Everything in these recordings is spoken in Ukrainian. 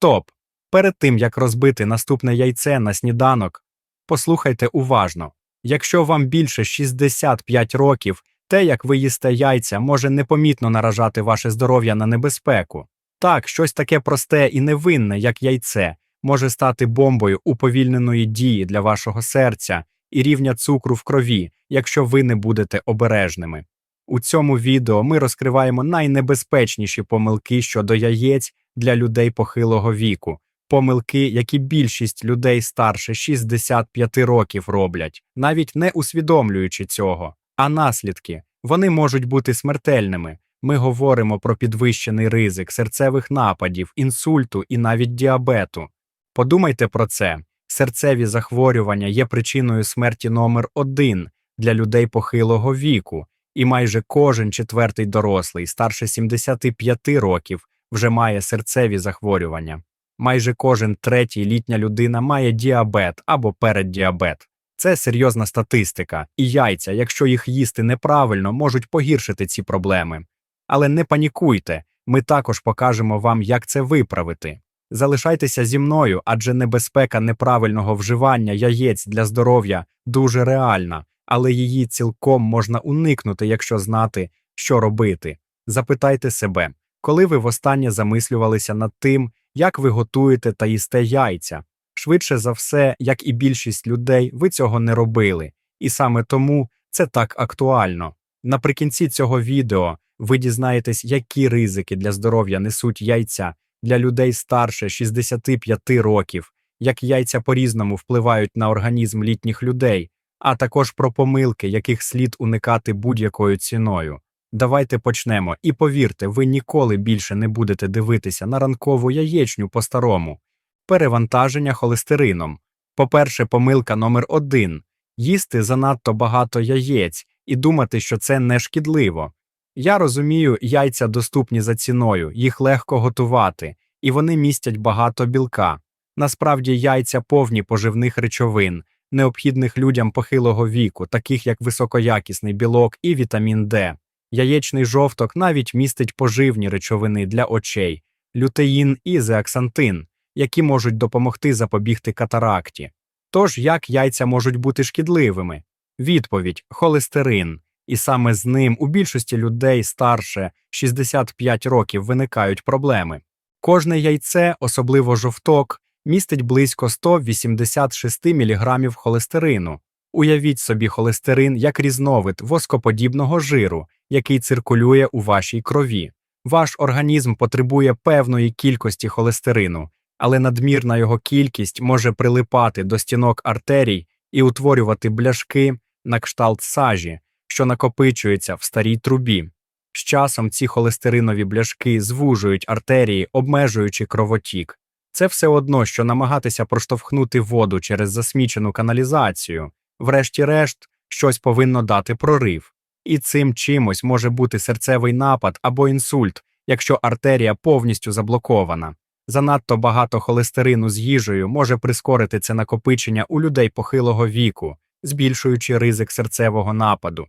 Стоп! Перед тим як розбити наступне яйце на сніданок, послухайте уважно. Якщо вам більше 65 років, те, як ви їсте яйця, може непомітно наражати ваше здоров'я на небезпеку. Так, щось таке просте і невинне, як яйце, може стати бомбою уповільненої дії для вашого серця і рівня цукру в крові, якщо ви не будете обережними. У цьому відео ми розкриваємо найнебезпечніші помилки щодо яєць для людей похилого віку, помилки, які більшість людей старше 65 років роблять, навіть не усвідомлюючи цього. А наслідки вони можуть бути смертельними. Ми говоримо про підвищений ризик серцевих нападів, інсульту і навіть діабету. Подумайте про це. Серцеві захворювання є причиною смерті номер один для людей похилого віку, і майже кожен четвертий дорослий старше 75 років вже має серцеві захворювання. Майже кожен третій літня людина має діабет або переддіабет. Це серйозна статистика, і яйця, якщо їх їсти неправильно, можуть погіршити ці проблеми. Але не панікуйте, ми також покажемо вам, як це виправити. Залишайтеся зі мною, адже небезпека неправильного вживання яєць для здоров'я дуже реальна, але її цілком можна уникнути, якщо знати, що робити. Запитайте себе, коли ви востаннє замислювалися над тим, як ви готуєте та їсте яйця. Швидше за все, як і більшість людей, ви цього не робили, і саме тому це так актуально. Наприкінці цього відео ви дізнаєтесь, які ризики для здоров'я несуть яйця для людей старше 65 років, як яйця по-різному впливають на організм літніх людей, а також про помилки, яких слід уникати будь-якою ціною. Давайте почнемо, і повірте, ви ніколи більше не будете дивитися на ранкову яєчню по-старому. Перевантаження холестерином. По-перше, помилка номер один їсти занадто багато яєць і думати, що це не шкідливо. Я розумію, яйця доступні за ціною, їх легко готувати, і вони містять багато білка. Насправді яйця повні поживних речовин, необхідних людям похилого віку, таких як високоякісний білок і вітамін Д. Яєчний жовток навіть містить поживні речовини для очей, лютеїн і зеаксантин, які можуть допомогти запобігти катаракті. Тож як яйця можуть бути шкідливими? Відповідь холестерин, і саме з ним у більшості людей старше 65 років виникають проблеми. Кожне яйце, особливо жовток, містить близько 186 мг холестерину. Уявіть собі холестерин як різновид воскоподібного жиру, який циркулює у вашій крові. Ваш організм потребує певної кількості холестерину, але надмірна його кількість може прилипати до стінок артерій і утворювати бляшки на кшталт сажі, що накопичується в старій трубі. З часом ці холестеринові бляшки звужують артерії, обмежуючи кровотік. Це все одно, що намагатися проштовхнути воду через засмічену каналізацію, врешті-решт, щось повинно дати прорив. І цим чимось може бути серцевий напад або інсульт, якщо артерія повністю заблокована. Занадто багато холестерину з їжею може прискорити це накопичення у людей похилого віку, збільшуючи ризик серцевого нападу.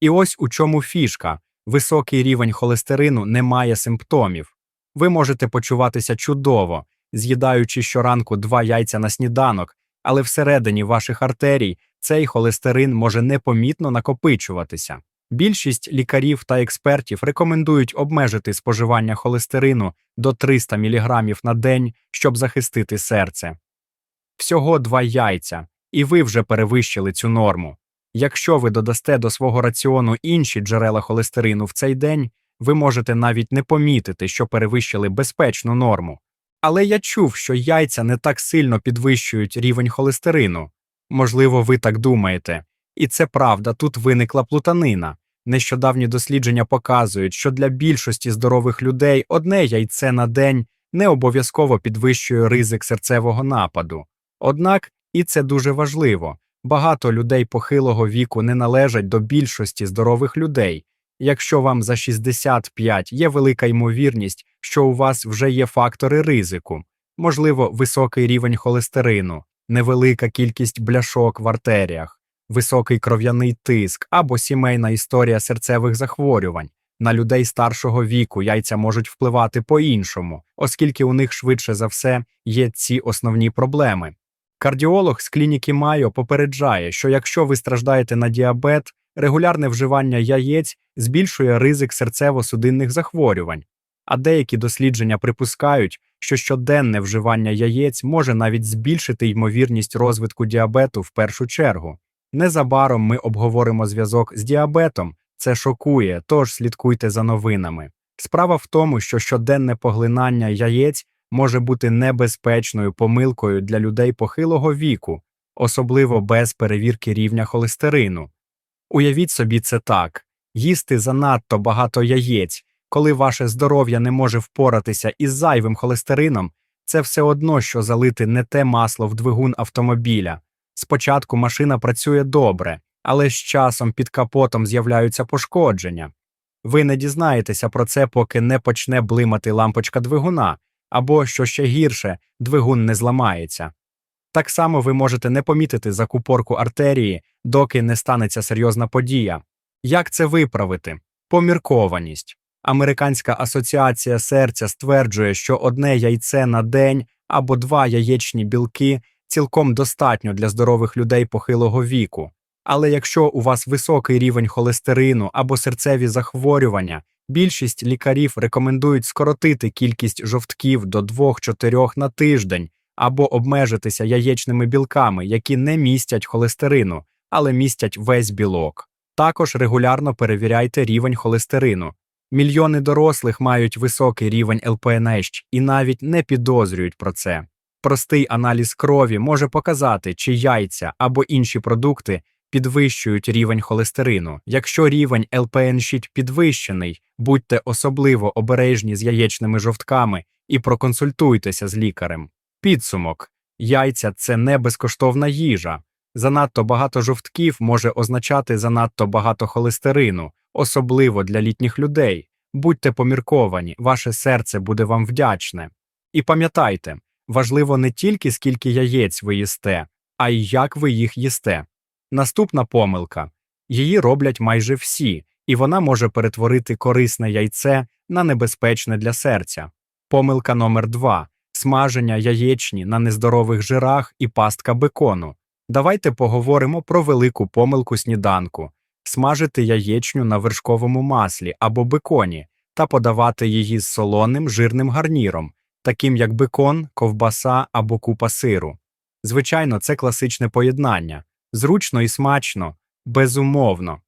І ось у чому фішка високий рівень холестерину не має симптомів. Ви можете почуватися чудово, з'їдаючи щоранку два яйця на сніданок, але всередині ваших артерій цей холестерин може непомітно накопичуватися. Більшість лікарів та експертів рекомендують обмежити споживання холестерину до 300 мг на день, щоб захистити серце. Всього два яйця, і ви вже перевищили цю норму. Якщо ви додасте до свого раціону інші джерела холестерину в цей день, ви можете навіть не помітити, що перевищили безпечну норму. Але я чув, що яйця не так сильно підвищують рівень холестерину. Можливо, ви так думаєте. І це правда, тут виникла плутанина. Нещодавні дослідження показують, що для більшості здорових людей одне яйце на день не обов'язково підвищує ризик серцевого нападу. Однак, і це дуже важливо, багато людей похилого віку не належать до більшості здорових людей. Якщо вам за 65 є велика ймовірність, що у вас вже є фактори ризику, можливо, високий рівень холестерину, невелика кількість бляшок в артеріях, високий кров'яний тиск або сімейна історія серцевих захворювань, На людей старшого віку яйця можуть впливати по-іншому, оскільки у них швидше за все є ці основні проблеми. Кардіолог з клініки Майо попереджає, що якщо ви страждаєте на діабет, регулярне вживання яєць збільшує ризик серцево-судинних захворювань, а деякі дослідження припускають, що щоденне вживання яєць може навіть збільшити ймовірність розвитку діабету в першу чергу. Незабаром ми обговоримо зв'язок з діабетом. Це шокує, тож слідкуйте за новинами. Справа в тому, що щоденне поглинання яєць може бути небезпечною помилкою для людей похилого віку, особливо без перевірки рівня холестерину. Уявіть собі це так: їсти занадто багато яєць, коли ваше здоров'я не може впоратися із зайвим холестерином, це все одно, що залити не те масло в двигун автомобіля. Спочатку машина працює добре, але з часом під капотом з'являються пошкодження. Ви не дізнаєтеся про це, поки не почне блимати лампочка двигуна, або, що ще гірше, двигун не зламається. Так само ви можете не помітити закупорку артерії, доки не станеться серйозна подія. Як це виправити? Поміркованість. Американська асоціація серця стверджує, що одне яйце на день або два яєчні білки цілком достатньо для здорових людей похилого віку. Але якщо у вас високий рівень холестерину або серцеві захворювання, більшість лікарів рекомендують скоротити кількість жовтків до 2-4 на тиждень або обмежитися яєчними білками, які не містять холестерину, але містять весь білок. Також регулярно перевіряйте рівень холестерину. Мільйони дорослих мають високий рівень ЛПНХ і навіть не підозрюють про це. Простий аналіз крові може показати, чи яйця або інші продукти підвищують рівень холестерину. Якщо рівень ЛПНШ підвищений, будьте особливо обережні з яєчними жовтками і проконсультуйтеся з лікарем. Підсумок: яйця це не безкоштовна їжа. Занадто багато жовтків може означати занадто багато холестерину, особливо для літніх людей. Будьте помірковані, ваше серце буде вам вдячне. І пам'ятайте, важливо не тільки скільки яєць ви їсте, а й як ви їх їсте. Наступна помилка її роблять майже всі, і вона може перетворити корисне яйце на небезпечне для серця. Помилка номер 2 смаження яєчні на нездорових жирах і пастка бекону. Давайте поговоримо про велику помилку сніданку смажити яєчню на вершковому маслі або беконі та подавати її з солоним жирним гарніром, таким як бекон, ковбаса або купа сиру. Звичайно, це класичне поєднання зручно і смачно, безумовно.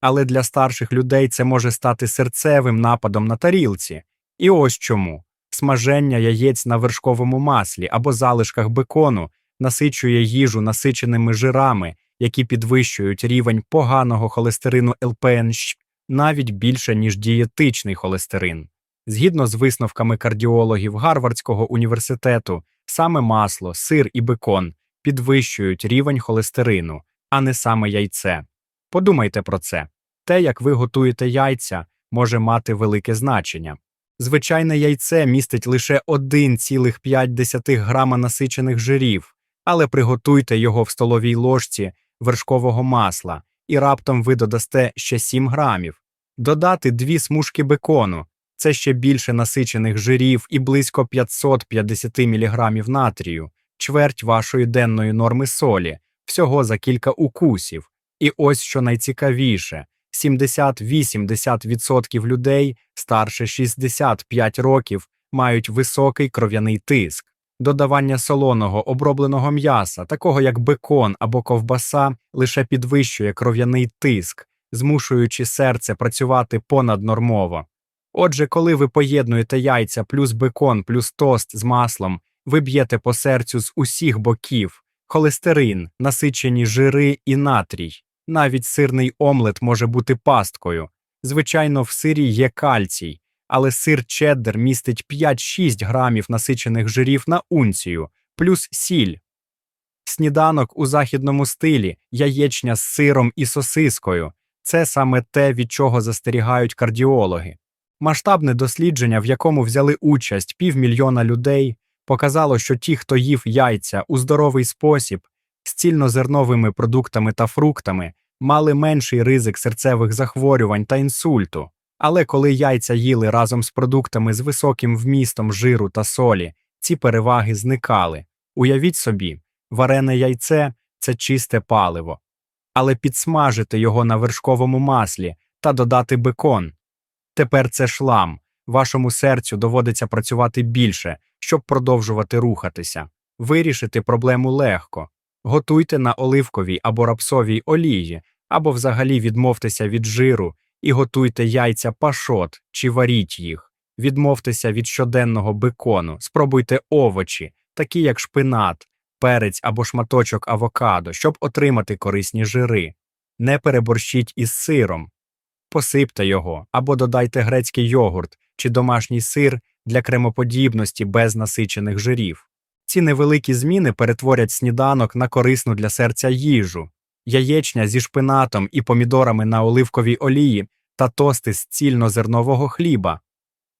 Але для старших людей це може стати серцевим нападом на тарілці. І ось чому смаження яєць на вершковому маслі або залишках бекону насичує їжу насиченими жирами, які підвищують рівень поганого холестерину ЛПНШ навіть більше, ніж дієтичний холестерин. Згідно з висновками кардіологів Гарвардського університету, саме масло, сир і бекон підвищують рівень холестерину, а не саме яйце. Подумайте про це. Те, як ви готуєте яйця, може мати велике значення. Звичайне яйце містить лише 1,5 грама насичених жирів, але приготуйте його в столовій ложці вершкового масла, і раптом ви додасте ще 7 грамів. Додати дві смужки бекону це ще більше насичених жирів і близько 550 мг натрію, чверть вашої денної норми солі, всього за кілька укусів. І ось що найцікавіше: 70-80% людей старше 65 років мають високий кров'яний тиск. Додавання солоного обробленого м'яса, такого як бекон або ковбаса, лише підвищує кров'яний тиск, змушуючи серце працювати понаднормово. Отже, коли ви поєднуєте яйця плюс бекон плюс тост з маслом, ви б'єте по серцю з усіх боків, холестерин, насичені жири і натрій. Навіть сирний омлет може бути пасткою. Звичайно, в сирі є кальцій, але сир чеддер містить 5-6 грамів насичених жирів на унцію, плюс сіль. Сніданок у західному стилі, яєчня з сиром і сосискою це саме те, від чого застерігають кардіологи. Масштабне дослідження, в якому взяли участь півмільйона людей, показало, що ті, хто їв яйця у здоровий спосіб, з цільнозерновими продуктами та фруктами, мали менший ризик серцевих захворювань та інсульту. Але коли яйця їли разом з продуктами з високим вмістом жиру та солі, ці переваги зникали. Уявіть собі, варене яйце це чисте паливо. Але підсмажити його на вершковому маслі та додати бекон. Тепер це шлам. Вашому серцю доводиться працювати більше, щоб продовжувати рухатися. Вирішити проблему легко. Готуйте на оливковій або рапсовій олії, або взагалі відмовтеся від жиру і готуйте яйця пашот чи варіть їх. Відмовтеся від щоденного бекону, спробуйте овочі, такі як шпинат, перець або шматочок авокадо, щоб отримати корисні жири. Не переборщіть із сиром. Посипте його або додайте грецький йогурт чи домашній сир для кремоподібності без насичених жирів. Ці невеликі зміни перетворять сніданок на корисну для серця їжу, яєчня зі шпинатом і помідорами на оливковій олії та тости з цільнозернового хліба.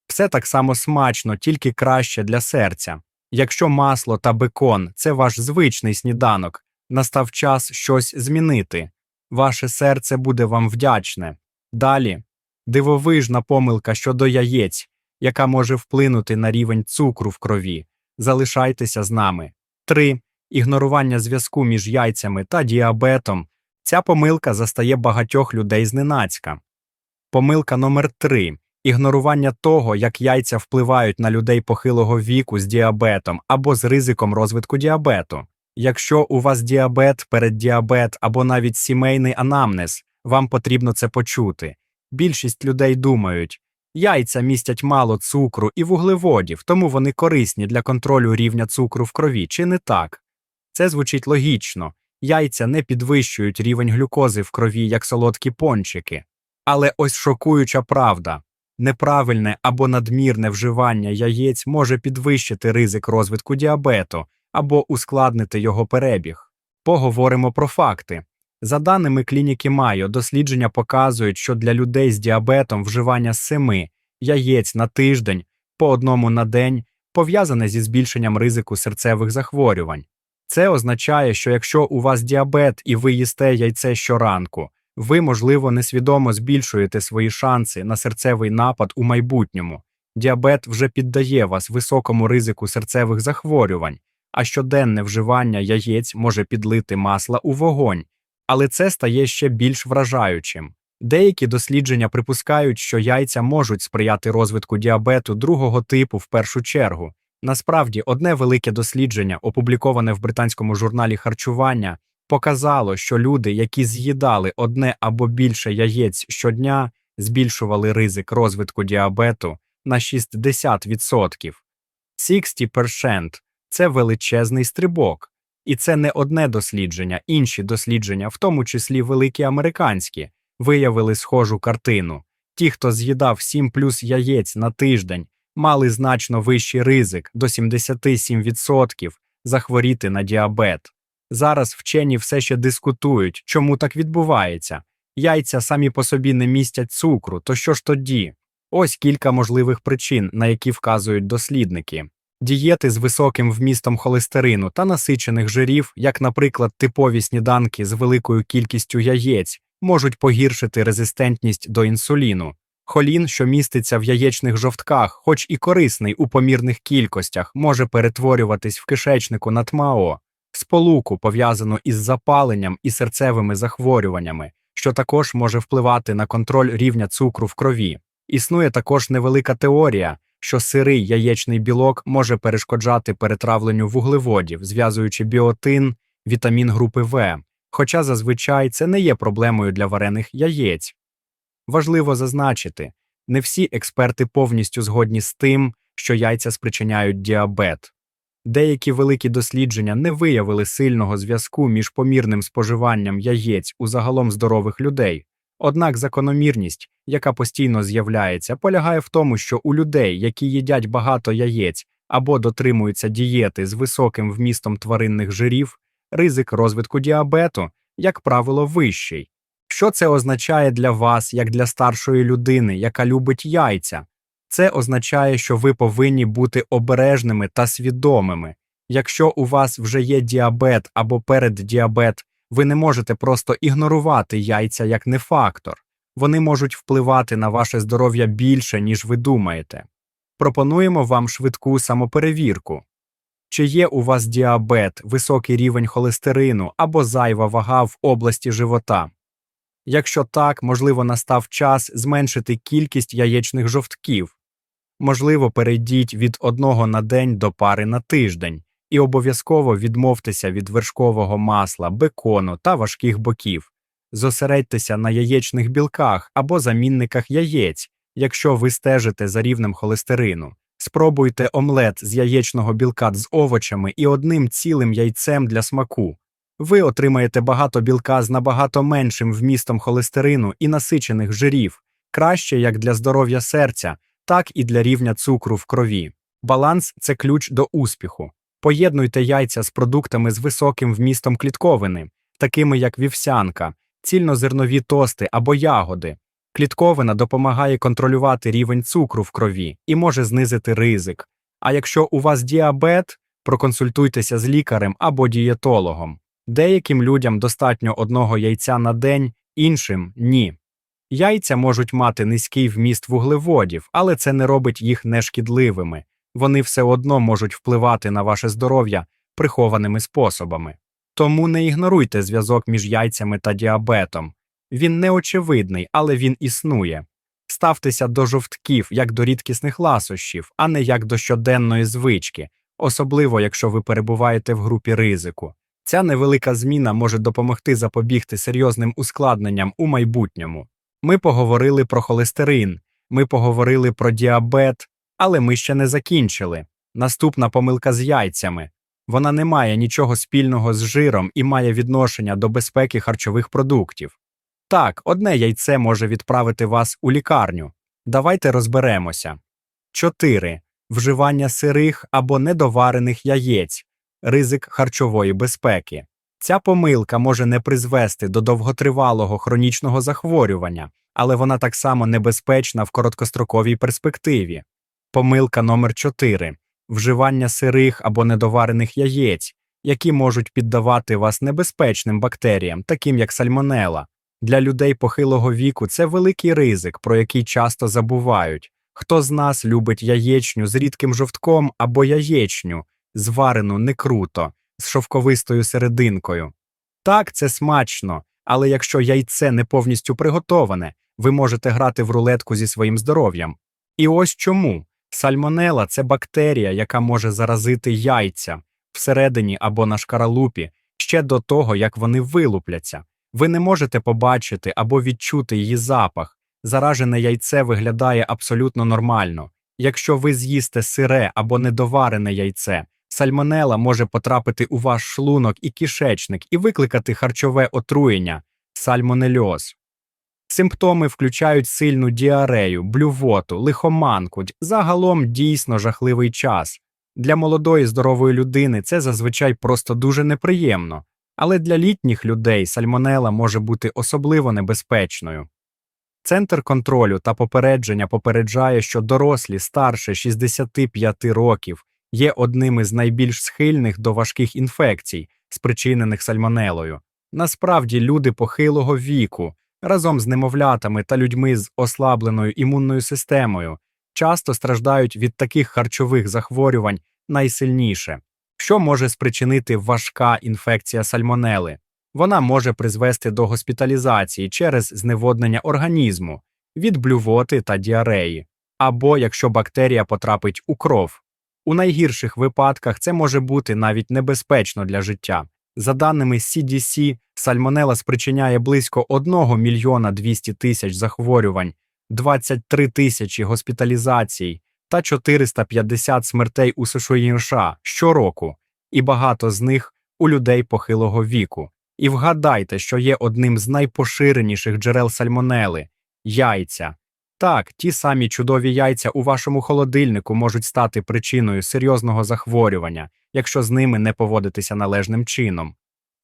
Все так само смачно, тільки краще для серця. Якщо масло та бекон це ваш звичний сніданок, настав час щось змінити. Ваше серце буде вам вдячне. Далі дивовижна помилка щодо яєць, яка може вплинути на рівень цукру в крові. Залишайтеся з нами. 3. Ігнорування зв'язку між яйцями та діабетом. Ця помилка застає багатьох людей зненацька. Помилка номер 3. Ігнорування того, як яйця впливають на людей похилого віку з діабетом або з ризиком розвитку діабету. Якщо у вас діабет, переддіабет або навіть сімейний анамнез, вам потрібно це почути. Більшість людей думають, яйця містять мало цукру і вуглеводів, тому вони корисні для контролю рівня цукру в крові, чи не так? Це звучить логічно. Яйця не підвищують рівень глюкози в крові, як солодкі пончики. Але ось шокуюча правда. Неправильне або надмірне вживання яєць може підвищити ризик розвитку діабету або ускладнити його перебіг. Поговоримо про факти. За даними клініки Майо, дослідження показують, що для людей з діабетом вживання семи яєць на тиждень по одному на день пов'язане зі збільшенням ризику серцевих захворювань. Це означає, що якщо у вас діабет і ви їсте яйце щоранку, ви, можливо, несвідомо збільшуєте свої шанси на серцевий напад у майбутньому. Діабет вже піддає вас високому ризику серцевих захворювань, а щоденне вживання яєць може підлити масла у вогонь, але це стає ще більш вражаючим. Деякі дослідження припускають, що яйця можуть сприяти розвитку діабету другого типу в першу чергу. Насправді, одне велике дослідження, опубліковане в британському журналі харчування, показало, що люди, які з'їдали одне або більше яєць щодня, збільшували ризик розвитку діабету на 60%. 60% – це величезний стрибок. І це не одне дослідження, інші дослідження, в тому числі великі американські, виявили схожу картину. Ті, хто з'їдав 7 плюс яєць на тиждень, мали значно вищий ризик до 77% захворіти на діабет. Зараз вчені все ще дискутують, чому так відбувається. Яйця самі по собі не містять цукру, то що ж тоді? Ось кілька можливих причин, на які вказують дослідники. Дієти з високим вмістом холестерину та насичених жирів, як, наприклад, типові сніданки з великою кількістю яєць, можуть погіршити резистентність до інсуліну. Холін, що міститься в яєчних жовтках, хоч і корисний у помірних кількостях, може перетворюватись в кишечнику на ТМАО, сполуку, пов'язану із запаленням і серцевими захворюваннями, що також може впливати на контроль рівня цукру в крові. Існує також невелика теорія, що сирий яєчний білок може перешкоджати перетравленню вуглеводів, зв'язуючи біотин, вітамін групи В, хоча зазвичай це не є проблемою для варених яєць. Важливо зазначити, не всі експерти повністю згодні з тим, що яйця спричиняють діабет. Деякі великі дослідження не виявили сильного зв'язку між помірним споживанням яєць у загалом здорових людей. Однак закономірність, яка постійно з'являється, полягає в тому, що у людей, які їдять багато яєць або дотримуються дієти з високим вмістом тваринних жирів, ризик розвитку діабету, як правило, вищий. Що це означає для вас, як для старшої людини, яка любить яйця? Це означає, що ви повинні бути обережними та свідомими. Якщо у вас вже є діабет або переддіабет, ви не можете просто ігнорувати яйця як не фактор. вони можуть впливати на ваше здоров'я більше, ніж ви думаєте. Пропонуємо вам швидку самоперевірку. Чи є у вас діабет, високий рівень холестерину або зайва вага в області живота? Якщо так, можливо, настав час зменшити кількість яєчних жовтків. Можливо, перейдіть від одного на день до пари на тиждень і обов'язково відмовтеся від вершкового масла, бекону та важких боків. Зосередьтеся на яєчних білках або замінниках яєць, якщо ви стежите за рівнем холестерину. Спробуйте омлет з яєчного білка з овочами і одним цілим яйцем для смаку. Ви отримаєте багато білка з набагато меншим вмістом холестерину і насичених жирів, краще як для здоров'я серця, так і для рівня цукру в крові. Баланс це ключ до успіху. Поєднуйте яйця з продуктами з високим вмістом клітковини, такими як вівсянка, цільнозернові тости або ягоди. Клітковина допомагає контролювати рівень цукру в крові і може знизити ризик. А якщо у вас діабет, проконсультуйтеся з лікарем або дієтологом. Деяким людям достатньо одного яйця на день, іншим ні. Яйця можуть мати низький вміст вуглеводів, але це не робить їх нешкідливими. Вони все одно можуть впливати на ваше здоров'я прихованими способами. Тому не ігноруйте зв'язок між яйцями та діабетом. Він неочевидний, але він існує. Ставтеся до жовтків як до рідкісних ласощів, а не як до щоденної звички, особливо якщо ви перебуваєте в групі ризику. Ця невелика зміна може допомогти запобігти серйозним ускладненням у майбутньому. Ми поговорили про холестерин, ми поговорили про діабет, але ми ще не закінчили. Наступна помилка з яйцями. Вона не має нічого спільного з жиром і має відношення до безпеки харчових продуктів. Так, одне яйце може відправити вас у лікарню. Давайте розберемося. 4. Вживання сирих або недоварених яєць, ризик харчової безпеки. Ця помилка може не призвести до довготривалого хронічного захворювання, але вона так само небезпечна в короткостроковій перспективі. Помилка номер 4. Вживання сирих або недоварених яєць, які можуть піддавати вас небезпечним бактеріям, таким як сальмонела. Для людей похилого віку це великий ризик, про який часто забувають. Хто з нас любить яєчню з рідким жовтком або яєчню, зварену не круто, з шовковистою серединкою? Так, це смачно, але якщо яйце не повністю приготоване, ви можете грати в рулетку зі своїм здоров'ям. І ось чому сальмонела це бактерія, яка може заразити яйця всередині або на шкаралупі ще до того, як вони вилупляться. Ви не можете побачити або відчути її запах. Заражене яйце виглядає абсолютно нормально. Якщо ви з'їсте сире або недоварене яйце, сальмонела може потрапити у ваш шлунок і кишечник і викликати харчове отруєння сальмонельоз. Симптоми включають сильну діарею, блювоту, лихоманку, загалом дійсно жахливий час. Для молодої здорової людини це зазвичай просто дуже неприємно. Але для літніх людей сальмонела може бути особливо небезпечною. Центр контролю та попередження попереджає, що дорослі старше 65 років є одними з найбільш схильних до важких інфекцій, спричинених сальмонелою. Насправді, люди похилого віку разом з немовлятами та людьми з ослабленою імунною системою часто страждають від таких харчових захворювань найсильніше. Що може спричинити важка інфекція сальмонели? Вона може призвести до госпіталізації через зневоднення організму, від блювоти та діареї, або якщо бактерія потрапить у кров. У найгірших випадках це може бути навіть небезпечно для життя. За даними CDC, сальмонела спричиняє близько 1 мільйона 200 тисяч захворювань, 23 тисячі госпіталізацій та 450 смертей у США щороку, і багато з них у людей похилого віку. І вгадайте, що є одним з найпоширеніших джерел сальмонели яйця. Так, ті самі чудові яйця у вашому холодильнику можуть стати причиною серйозного захворювання, якщо з ними не поводитися належним чином.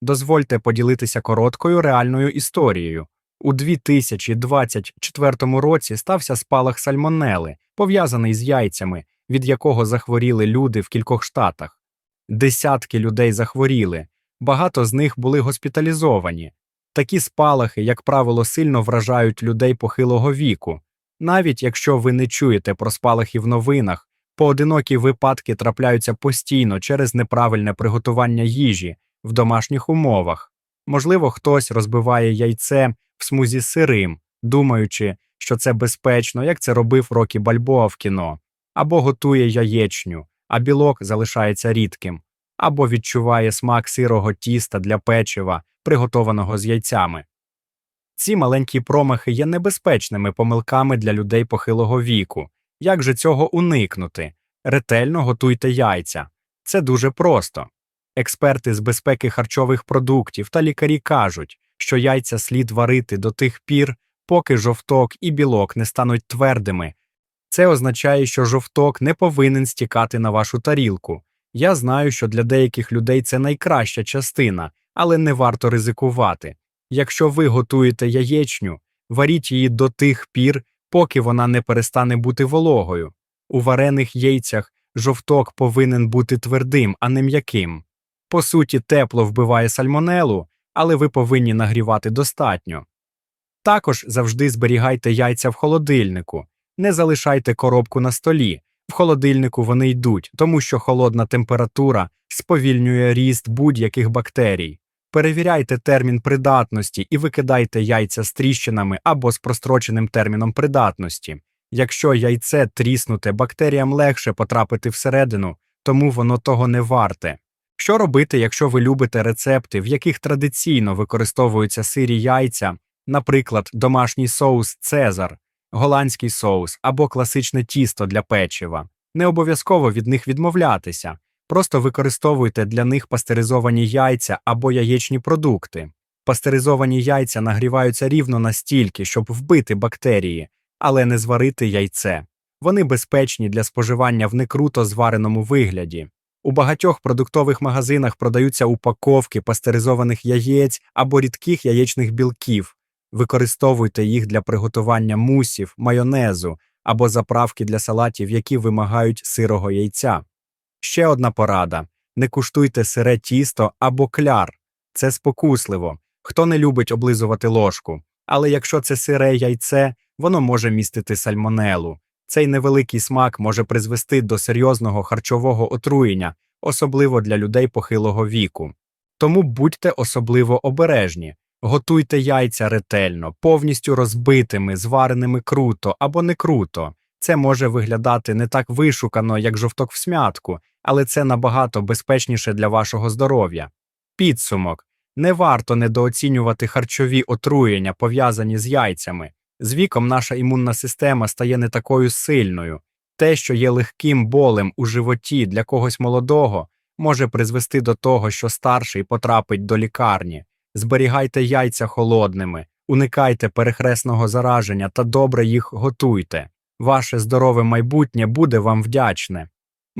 Дозвольте поділитися короткою реальною історією. У 2024 році стався спалах сальмонели, пов'язаний з яйцями, від якого захворіли люди в кількох штатах. Десятки людей захворіли, багато з них були госпіталізовані. Такі спалахи, як правило, сильно вражають людей похилого віку. Навіть якщо ви не чуєте про спалахи в новинах, поодинокі випадки трапляються постійно через неправильне приготування їжі в домашніх умовах. Можливо, хтось розбиває яйце в смузі сирим, думаючи, що це безпечно, як це робив Рокі Бальбоа в кіно, або готує яєчню, а білок залишається рідким, або відчуває смак сирого тіста для печива, приготованого з яйцями. Ці маленькі промахи є небезпечними помилками для людей похилого віку. Як же цього уникнути? Ретельно готуйте яйця. Це дуже просто. Експерти з безпеки харчових продуктів та лікарі кажуть, що яйця слід варити до тих пір, поки жовток і білок не стануть твердими. Це означає, що жовток не повинен стікати на вашу тарілку. Я знаю, що для деяких людей це найкраща частина, але не варто ризикувати. Якщо ви готуєте яєчню, варіть її до тих пір, поки вона не перестане бути вологою. У варених яйцях жовток повинен бути твердим, а не м'яким. По суті, тепло вбиває сальмонелу, але ви повинні нагрівати достатньо. Також завжди зберігайте яйця в холодильнику, не залишайте коробку на столі. В холодильнику вони йдуть, тому що холодна температура сповільнює ріст будь-яких бактерій. Перевіряйте термін придатності і викидайте яйця з тріщинами або з простроченим терміном придатності. Якщо яйце тріснуте, бактеріям легше потрапити всередину, тому воно того не варте. Що робити, якщо ви любите рецепти, в яких традиційно використовуються сирі яйця, наприклад, домашній соус Цезар, голландський соус або класичне тісто для печива? Не обов'язково від них відмовлятися, просто використовуйте для них пастеризовані яйця або яєчні продукти. Пастеризовані яйця нагріваються рівно настільки, щоб вбити бактерії, але не зварити яйце. Вони безпечні для споживання в некруто звареному вигляді. У багатьох продуктових магазинах продаються упаковки пастеризованих яєць або рідких яєчних білків. Використовуйте їх для приготування мусів, майонезу або заправки для салатів, які вимагають сирого яйця. Ще одна порада не куштуйте сире тісто або кляр. Це спокусливо. Хто не любить облизувати ложку. Але якщо це сире яйце, воно може містити сальмонелу. Цей невеликий смак може призвести до серйозного харчового отруєння, особливо для людей похилого віку. Тому будьте особливо обережні, готуйте яйця ретельно, повністю розбитими, звареними круто або не круто. Це може виглядати не так вишукано, як жовток в смятку, але це набагато безпечніше для вашого здоров'я. Підсумок не варто недооцінювати харчові отруєння, пов'язані з яйцями. З віком наша імунна система стає не такою сильною. Те, що є легким болем у животі для когось молодого, може призвести до того, що старший потрапить до лікарні. Зберігайте яйця холодними, уникайте перехресного зараження та добре їх готуйте. Ваше здорове майбутнє буде вам вдячне.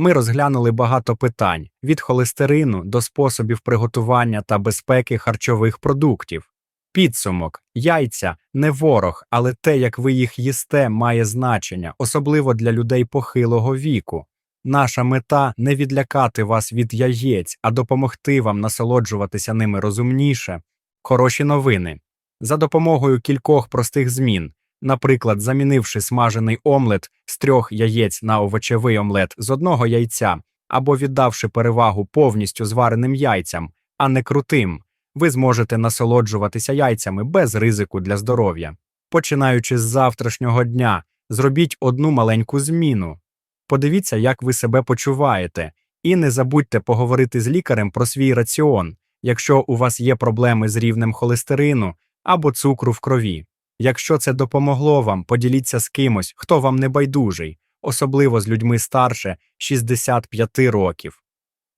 Ми розглянули багато питань від холестерину до способів приготування та безпеки харчових продуктів. Підсумок яйця не ворог, але те, як ви їх їсте, має значення, особливо для людей похилого віку. Наша мета не відлякати вас від яєць, а допомогти вам насолоджуватися ними розумніше. Хороші новини. За допомогою кількох простих змін, наприклад, замінивши смажений омлет з трьох яєць на овочевий омлет з одного яйця, або віддавши перевагу повністю звареним яйцям, а не крутим ви зможете насолоджуватися яйцями без ризику для здоров'я. Починаючи з завтрашнього дня, зробіть одну маленьку зміну. Подивіться, як ви себе почуваєте, і не забудьте поговорити з лікарем про свій раціон, якщо у вас є проблеми з рівнем холестерину або цукру в крові. Якщо це допомогло вам, поділіться з кимось, хто вам не байдужий, особливо з людьми старше 65 років.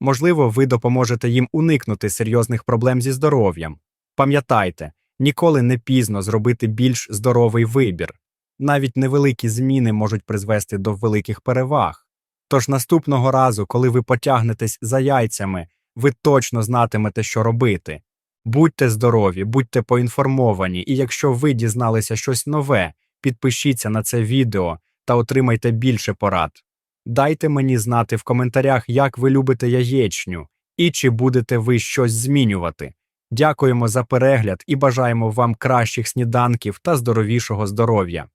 Можливо, ви допоможете їм уникнути серйозних проблем зі здоров'ям. Пам'ятайте, ніколи не пізно зробити більш здоровий вибір. Навіть невеликі зміни можуть призвести до великих переваг. Тож наступного разу, коли ви потягнетесь за яйцями, ви точно знатимете, що робити. Будьте здорові, будьте поінформовані, і якщо ви дізналися щось нове, підпишіться на це відео та отримайте більше порад. Дайте мені знати в коментарях, як ви любите яєчню і чи будете ви щось змінювати. Дякуємо за перегляд і бажаємо вам кращих сніданків та здоровішого здоров'я.